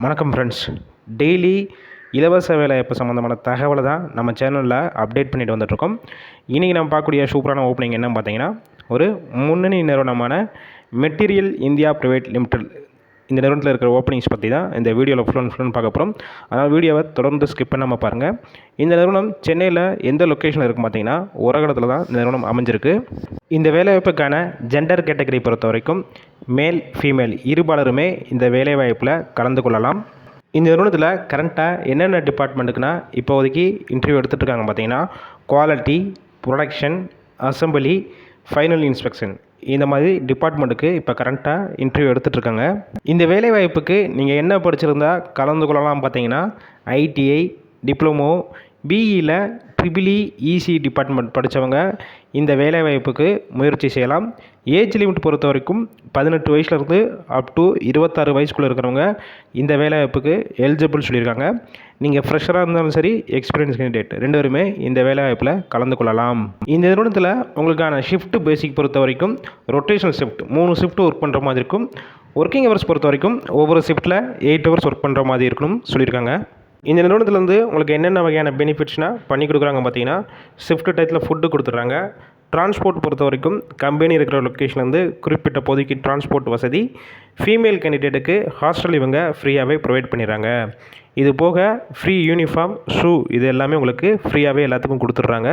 வணக்கம் friends daily இலவச வேலைவாய்ப்பு சம்மந்தமான தகவலை தான் நம்ம சேனலில் அப்டேட் பண்ணிட்டு வந்துட்ருக்கோம் இன்றைக்கி நம்ம பார்க்கக்கூடிய சூப்பரான ஓப்பனிங் என்னன்னு பார்த்தீங்கன்னா ஒரு முன்னணி நிறுவனமான மெட்டீரியல் இந்தியா ப்ரைவேட் லிமிடெட் இந்த நிறுவனத்தில் இருக்கிற ஓப்பனிங்ஸ் பற்றி தான் இந்த வீடியோவில் ஃபுல் அண்ட் ஃபுல் பார்க்க போகிறோம் அதனால் வீடியோவை தொடர்ந்து ஸ்கிப் பண்ணாமல் பாருங்கள் இந்த நிறுவனம் சென்னையில் எந்த லொக்கேஷனில் இருக்குது பார்த்தீங்கன்னா உரகடத்தில் தான் இந்த நிறுவனம் அமைஞ்சிருக்கு. இந்த வேலைவாய்ப்புக்கான ஜெண்டர் கேட்டகரி பொறுத்த வரைக்கும் மேல் ஃபீமேல் இருபாலருமே இந்த வேலைவாய்ப்பில் கலந்து கொள்ளலாம். இந்த நிறுவனத்தில் கரண்ட்டாக என்னென்ன டிபார்ட்மெண்ட்டுக்குன்னா இப்போதைக்கு இன்டர்வியூ எடுத்துகிட்டு இருக்காங்க பார்த்தீங்கன்னா quality production assembly final inspection இந்த மாதிரி டிபார்ட்மெண்ட்டுக்கு இப்போ கரண்ட்டாக இன்டர்வியூ எடுத்துகிட்ருக்காங்க இந்த வேலைவாய்ப்புக்கு நீங்கள் என்ன படிச்சிருந்தா கலந்து கொள்ளலாம் பார்த்தீங்கன்னா ஐடிஐ டிப்ளமோ பிஇயில் ட்ரிபிளி இசி டிபார்ட்மெண்ட் படித்தவங்க இந்த வேலைவாய்ப்புக்கு முயற்சி செய்யலாம். ஏஜ் லிமிட் பொறுத்த வரைக்கும் பதினெட்டு வயசுலேருந்து அப் டு இருபத்தாறு வயசுக்குள்ளே இருக்கிறவங்க இந்த வேலைவாய்ப்புக்கு எலிஜிபிள் சொல்லியிருக்காங்க. நீங்கள் ஃப்ரெஷராக இருந்தாலும் சரி எக்ஸ்பீரியன்ஸ் கேண்டிடேட் ரெண்டு பேருமே இந்த வேலைவாய்ப்பில் கலந்து கொள்ளலாம். இந்த நிறுவனத்தில் உங்களுக்கான ஷிஃப்ட் பேசிக் பொறுத்த வரைக்கும் ரொட்டேஷனல் ஷிஃப்ட் மூணு ஷிஃப்ட் ஒர்க் பண்ணுற மாதிரி இருக்கும். ஒர்க்கிங் ஹவர்ஸ் பொறுத்த வரைக்கும் ஒவ்வொரு ஷிஃப்ட்டில் எயிட் ஹவர்ஸ் ஒர்க் பண்ணுற மாதிரி இருக்கணும் சொல்லியிருக்காங்க. இந்த நிறுவனத்துலேருந்து உங்களுக்கு என்னென்ன வகையான பெனிஃபிட்ஸ்னால் பண்ணி கொடுக்குறாங்க பார்த்தீங்கன்னா ஷிஃப்ட் டயத்தில் ஃபுட்டு கொடுத்துட்றாங்க. டிரான்ஸ்போர்ட் பொறுத்த வரைக்கும் கம்பெனி இருக்கிற லொக்கேஷன்லேருந்து குறிப்பிட்ட பொதுக்கி டிரான்ஸ்போர்ட் வசதி ஃபீமேல் கேண்டிடேட்டுக்கு ஹாஸ்டல் இவங்க ஃப்ரீயாகவே ப்ரொவைட் பண்ணிடுறாங்க. இது போக ஃப்ரீ யூனிஃபார்ம் ஷூ இது எல்லாமே உங்களுக்கு ஃப்ரீயாகவே எல்லாத்துக்கும் கொடுத்துட்றாங்க.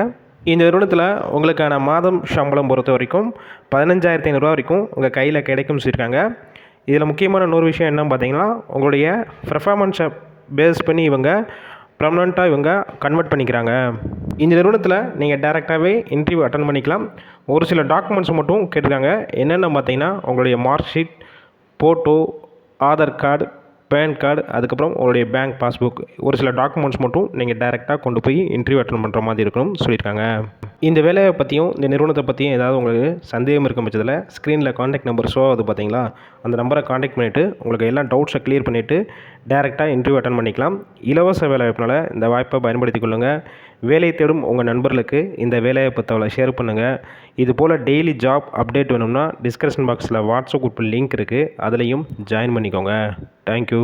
இந்த நிறுவனத்தில் உங்களுக்கான மாதம் சம்பளம் பொறுத்த வரைக்கும் பதினஞ்சாயிரத்தி ஐநூறுரூவா வரைக்கும் உங்கள் கையில் கிடைக்கும்னு சொல்லியிருக்காங்க. இதில் முக்கியமான இன்னொரு விஷயம் என்னன்னு பார்த்தீங்கன்னா உங்களுடைய பெர்ஃபார்மன்ஸை பேஸ் பண்ணி இவங்க பர்மனண்ட்டாக இவங்க கன்வெர்ட் பண்ணிக்கிறாங்க. இந்த நிறுவனத்தில் நீங்கள் டேரெக்டாகவே இன்டர்வியூ அட்டன் பண்ணிக்கலாம். ஒரு சில டாக்குமெண்ட்ஸ் மட்டும் கேட்டிருக்காங்க. என்னென்ன பார்த்தீங்கன்னா உங்களுடைய mark sheet photo Aadhaar card PAN card அதுக்கப்புறம் உங்களுடைய பேங்க் பாஸ்புக் ஒரு சில டாக்குமெண்ட்ஸ் மட்டும் நீங்கள் டேரெக்டாக கொண்டு போய் இன்டர்வியூ அட்டன் பண்ணுற மாதிரி இருக்கணும் சொல்லியிருக்காங்க. இந்த வேலையை பற்றியும் இந்த நிறுவனத்தை பற்றியும் ஏதாவது உங்களுக்கு சந்தேகம் இருக்கும் பட்சத்தில் ஸ்க்ரீனில் காண்டாக்ட் நம்பர் ஷோ ஆகுது பார்த்தீங்களா அந்த நம்பரை காண்டாக்ட் பண்ணிவிட்டு உங்களுக்கு எல்லா டவுட்ஸை க்ளியர் பண்ணிவிட்டு டேரெக்டாக இன்டர்வியூ அட்டன் பண்ணிக்கலாம். இலவச வேலைவாய்ப்பினால் இந்த வாய்ப்பை பயன்படுத்தி கொள்ளுங்கள் வேலை தேடும் உங்கள் நண்பர்களுக்கு இந்த வேலையை பற்றவளை ஷேர் பண்ணுங்கள் இது போல் டெய்லி ஜாப் அப்டேட் வேணும்னா டிஸ்கிரிப்ஷன் பாக்ஸில் வாட்ஸ்அப் குரூப் லிங்க் இருக்குது அதுலேயும் ஜாயின் பண்ணிக்கோங்க. தேங்க்யூ